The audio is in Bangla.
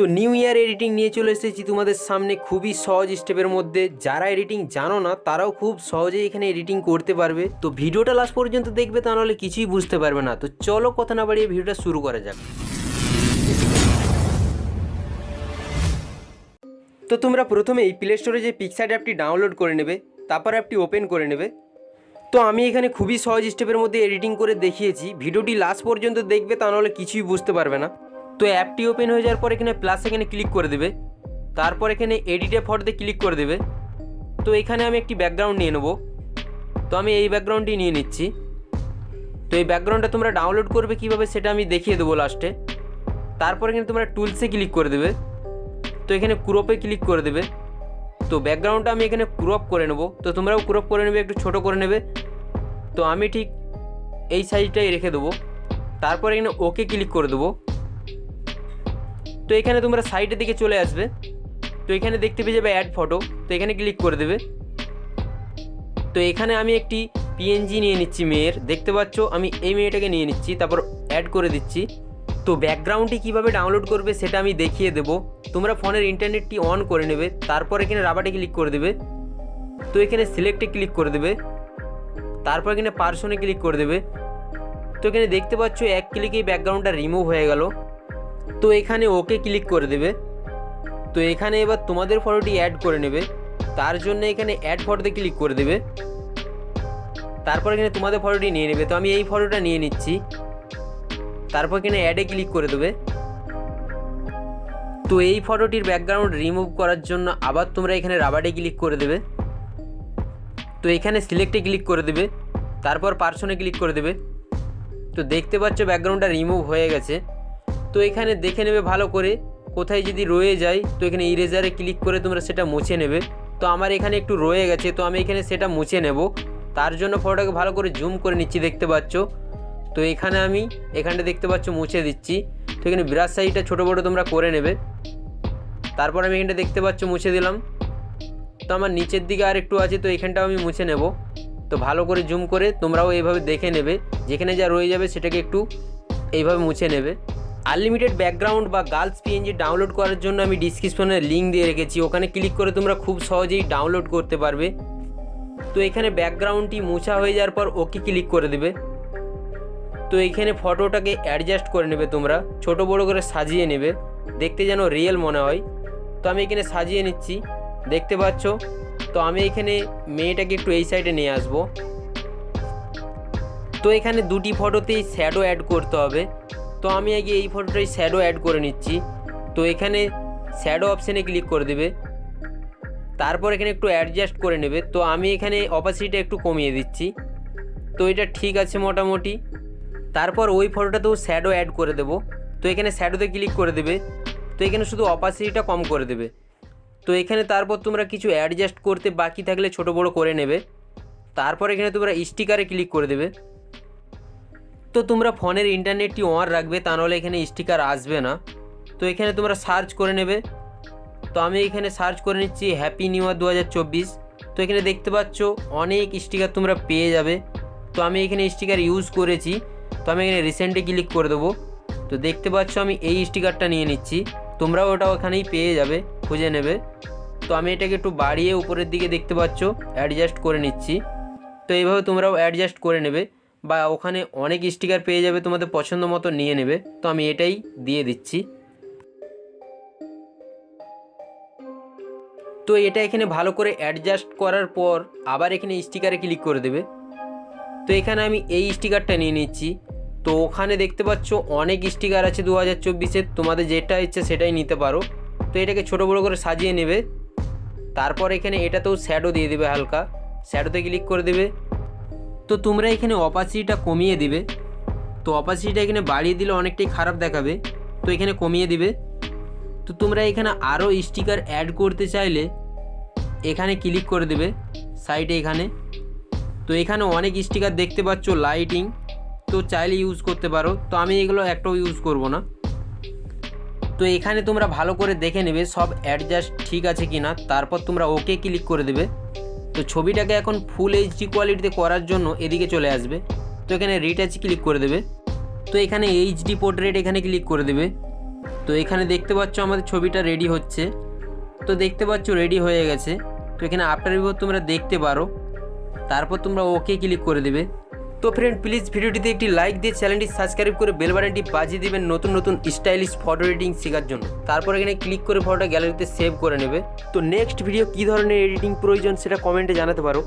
তো নিউ ইয়ার এডিটিং নিয়ে চলে এসেছি তোমাদের সামনে খুবই সহজ স্টেপের মধ্যে। যারা এডিটিং জানো না, তারাও খুব সহজেই এখানে এডিটিং করতে পারবে। তো ভিডিওটা লাস্ট পর্যন্ত দেখবে তা নাহলে কিছুই বুঝতে পারবে না। তো চলো কথা না বাড়িয়ে ভিডিওটা শুরু করা যাক। তো তোমরা প্রথমেই প্লে স্টোরে যে পিকসার অ্যাপটি ডাউনলোড করে নেবে, তারপর অ্যাপটি ওপেন করে নেবে। তো আমি এখানে খুবই সহজ স্টেপের মধ্যে এডিটিং করে দেখিয়েছি। ভিডিওটি লাস্ট পর্যন্ত দেখবে, তা নাহলে কিছুই বুঝতে পারবে না। তো অ্যাপটি ওপেন হয়ে যাওয়ার পর এখানে প্লাস এখানে ক্লিক করে দেবে। তারপর এখানে এডিটে ফটোতে ক্লিক করে দেবে। তো এখানে আমি একটি ব্যাকগ্রাউন্ড নিয়ে নেব। তো আমি এই ব্যাকগ্রাউন্ডটি নিয়ে নিচ্ছি। তো এই ব্যাকগ্রাউন্ডটা তোমরা ডাউনলোড করবে কীভাবে সেটা আমি দেখিয়ে দেবো লাস্টে তারপর এখানে তোমরা টুলসে ক্লিক করে দেবে। তো এখানে ক্রপে ক্লিক করে দেবে। তো ব্যাকগ্রাউন্ডটা আমি এখানে ক্রপ করে নেব। তো তোমরাও ক্রপ করে নেবে, একটু ছোট করে নেবে। তো আমি ঠিক এই সাইজটাই রেখে দেবো। তারপর এখানে ওকে ক্লিক করে দেবো। তো এখানে তোমরা সাইডের দিকে চলে আসবে। তো এখানে দেখতে পেয়ে যাবে অ্যাড ফটো তো এখানে ক্লিক করে দেবে। তো এখানে আমি একটি পিএনজি নিয়ে নিচ্ছি মেয়ের। দেখতে পাচ্ছ, আমি এই মেয়েটাকে নিয়ে নিচ্ছি, তারপর অ্যাড করে দিচ্ছি। তো ব্যাকগ্রাউন্ডটি কীভাবে ডাউনলোড করবে সেটা আমি দেখিয়ে দেবো। তোমরা ফোনের ইন্টারনেটটি অন করে নেবে। তারপর এখানে রাবাটে ক্লিক করে দেবে। তো এখানে সিলেক্টে ক্লিক করে দেবে। তারপর এখানে পার্সনে ক্লিক করে দেবে। তো এখানে দেখতে পাচ্ছ, এক ক্লিকেই ব্যাকগ্রাউন্ডটা রিমুভ হয়ে গেল। তো এখানে ওকে ক্লিক করে দেবে। তো এখানে এবার তোমাদের ফটোটি অ্যাড করে নেবে। তার জন্য এখানে অ্যাড ফটোতে ক্লিক করে দেবে। তারপর এখানে তোমাদের ফটোটি নিয়ে নেবে। তো আমি এই ফটোটা নিয়ে নিচ্ছি। তারপর এখানে অ্যাডে ক্লিক করে দেবে। তো এই ফটোটির ব্যাকগ্রাউন্ড রিমুভ করার জন্য আবার তোমরা এখানে রাবারে ক্লিক করে দেবে। তো এখানে সিলেক্টে ক্লিক করে দেবে। তারপর পার্সনে ক্লিক করে দেবে। তো দেখতে পাচ্ছ ব্যাকগ্রাউন্ডটা রিমুভ হয়ে গেছে। তো এখানে দেখে নেবে ভালো করে, কোথায় যদি রয়ে যায়, তো এখানে ইরেজারে ক্লিক করে তোমরা সেটা মুছে নেবে। তো আমার এখানে একটু রয়ে গেছে, তো আমি এখানে সেটা মুছে নেব। তার জন্য ফটোটাকে ভালো করে জুম করে নিচ্ছি, দেখতে পাচ্ছ? তো এখানে আমি এখানটা দেখতে পাচ্ছ, মুছে দিচ্ছি। তো এখানে ব্রাশ সাইজটা ছোটো বড়ো তোমরা করে নেবে। তারপর আমি এখানটা দেখতে পাচ্ছ, মুছে দিলাম। তো আমার নিচের দিকে আর একটু আছে, তো এখানটাও আমি মুছে নেব। তো ভালো করে জুম করে তোমরাও এইভাবে দেখে নেবে। যেখানে যা রয়ে যাবে সেটাকে একটু এইভাবে মুছে নেবে। আনলিমিটেড ব্যাকগ্রাউন্ড বা গার্লস পিএনজি ডাউনলোড করার জন্য আমি ডিসক্রিপশনে লিঙ্ক দিয়ে রেখেছি। ওখানে ক্লিক করে তোমরা খুব সহজেই ডাউনলোড করতে পারবে। তো এখানে ব্যাকগ্রাউন্ডটি মোছা হয়ে যাওয়ার পর ওকে ক্লিক করে দেবে। তো এইখানে ফটোটাকে অ্যাডজাস্ট করে নেবে তোমরা। ছোট বড় করে সাজিয়ে নেবে। দেখতে যেন রিয়েল মনে হয়। তো আমি এখানে সাজিয়ে নিচ্ছি। দেখতে পাচ্ছ? তো আমি এখানে মেয়েটাকে একটু এই সাইডে নিয়ে আসব। তো এখানে দুটি ফটোতেই শ্যাডো অ্যাড করতে হবে। তো আমি আগে এই ফটোটাই শ্যাডো অ্যাড করে নিচ্ছি। তো এখানে শ্যাডো অপশানে ক্লিক করে দেবে। তারপর এখানে একটু অ্যাডজাস্ট করে নেবে। তো আমি এখানে অপাসিটিটা একটু কমিয়ে দিচ্ছি। তো এটা ঠিক আছে মোটামুটি। তারপর ওই ফটোটাতেও শ্যাডো অ্যাড করে দেবো। তো এখানে শ্যাডোতে ক্লিক করে দেবে। তো এখানে শুধু অপাসিটিটা কম করে দেবে। তো এখানে তারপর তোমরা কিছু অ্যাডজাস্ট করতে বাকি থাকলে ছোট বড় করে নেবে। তারপর এখানে তোমরা স্টিকারে ক্লিক করে দেবে। তো তোমরা ফোনের ইন্টারনেটটি অন রাখবে, তা নাহলে এখানে স্টিকার আসবে না। তো এখানে তোমরা সার্চ করে নেবে। তো আমি এখানে সার্চ করে নিচ্ছি হ্যাপি নিউ ইয়ার দু হাজার চব্বিশ। তো এখানে দেখতে পাচ্ছ অনেক স্টিকার তোমরা পেয়ে যাবে। তো আমি এখানে স্টিকার ইউজ করেছি। তো আমি এখানে রিসেন্টে ক্লিক করে দেবো। তো দেখতে পাচ্ছ আমি এই স্টিকারটা নিয়ে নিচ্ছি। তোমরাও ওটা ওখানেই পেয়ে যাবে, খুঁজে নেবে। তো আমি এটাকে একটু বাড়িয়ে উপরের দিকে দেখতে পাচ্ছ অ্যাডজাস্ট করে নিচ্ছি। তো এইভাবে তোমরাও অ্যাডজাস্ট করে নেবে। বা ওখানে অনেক স্টিকার পেয়ে যাবে তোমাদের পছন্দ মতো নিয়ে নেবে। তো আমি এটাই দিয়ে দিচ্ছি। তো এটা এখানে ভালো করে অ্যাডজাস্ট করার পর আবার এখানে স্টিকারে ক্লিক করে দেবে। তো এখানে আমি এই স্টিকারটা নিয়ে নিচ্ছি। তো ওখানে দেখতে পাচ্ছ অনেক স্টিকার আছে দু হাজার চব্বিশের। তোমাদের যেটা ইচ্ছে সেটাই নিতে পারো। তো এটাকে ছোটো বড়ো করে সাজিয়ে নেবে। তারপর এখানে এটাতেও শ্যাডো দিয়ে দেবে হালকা। শ্যাডোতে ক্লিক করে দেবে। তো তোমরা এখানে অপাসিটিটা কমিয়ে দিবে। তো অপাসিটিটা এখানে বাড়িয়ে দিলে অনেকটাই খারাপ দেখাবে। তো এখানে কমিয়ে দিবে। তো তোমরা এখানে আরও স্টিকার অ্যাড করতে চাইলে এখানে ক্লিক করে দেবে সাইডে এখানে। তো এখানে অনেক স্টিকার দেখতে পাচ্ছ লাইটিং তো চাইলে ইউজ করতে পারো। তো আমি এগুলো একটাও ইউজ করব না। তো এখানে তোমরা ভালো করে দেখে নেবে সব অ্যাডজাস্ট ঠিক আছে কি না তারপর তোমরা ওকে ক্লিক করে দেবে। তো ছবিটাকে এখন ফুল এইচডি কোয়ালিটিতে করার জন্য এদিকে চলে আসবে। তো এখানে রিটাচ ক্লিক করে দেবে। তো এখানে এইচডি পোর্ট্রেট এখানে ক্লিক করে দেবে। তো এখানে দেখতে পাচ্ছ আমাদের ছবিটা রেডি হচ্ছে। তো দেখতে পাচ্ছ রেডি হয়ে গেছে। তো এখানে আফটার রিভিউ তোমরা দেখতে পারো। তারপর তোমরা ওকে ক্লিক করে দেবে। তো ফ্রেন্ড প্লিজ ভিডিওটিতে একটি লাইক দিয়ে চ্যানেলটি সাবস্ক্রাইব করে বেল বাটনটি বাজিয়ে দিবেন নতুন নতুন স্টাইলিশ ফটো এডিটিং শেখার জন্য। তারপর এখানে ক্লিক করে ফটোটা গ্যালারিতে সেভ করে নেবে। তো নেক্সট ভিডিও কী ধরনের এডিটিং প্রয়োজন সেটা কমেন্টে জানাতে পারো।